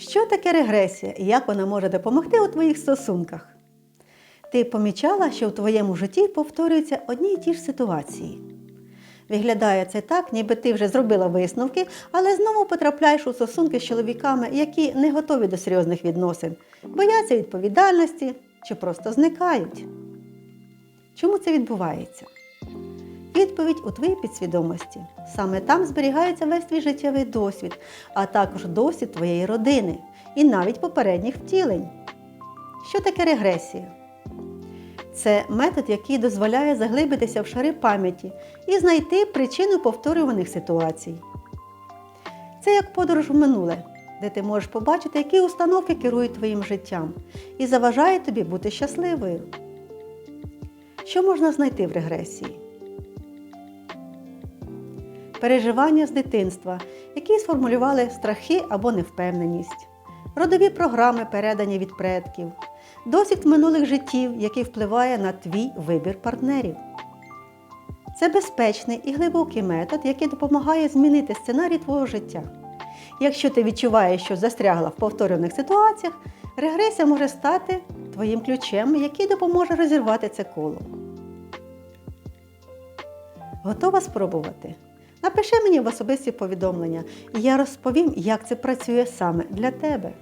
Що таке регресія і як вона може допомогти у твоїх стосунках? Ти помічала, що в твоєму житті повторюються одні й ті ж ситуації. Виглядає це так, ніби ти вже зробила висновки, але знову потрапляєш у стосунки з чоловіками, які не готові до серйозних відносин, бояться відповідальності чи просто зникають. Чому це відбувається? Відповідь у твоїй підсвідомості. Саме там зберігається весь твій життєвий досвід, а також досвід твоєї родини і навіть попередніх втілень. Що таке регресія? Це метод, який дозволяє заглибитися в шари пам'яті і знайти причину повторюваних ситуацій. Це як подорож в минуле, де ти можеш побачити, які установки керують твоїм життям і заважають тобі бути щасливою. Що можна знайти в регресії? Переживання з дитинства, які сформулювали страхи або невпевненість, родові програми, передані від предків, досвід минулих життів, який впливає на твій вибір партнерів. Це безпечний і глибокий метод, який допомагає змінити сценарій твого життя. Якщо ти відчуваєш, що застрягла в повторюваних ситуаціях, регресія може стати твоїм ключем, який допоможе розірвати це коло. Готова спробувати? Напиши мені в особисті повідомлення, і я розповім, як це працює саме для тебе.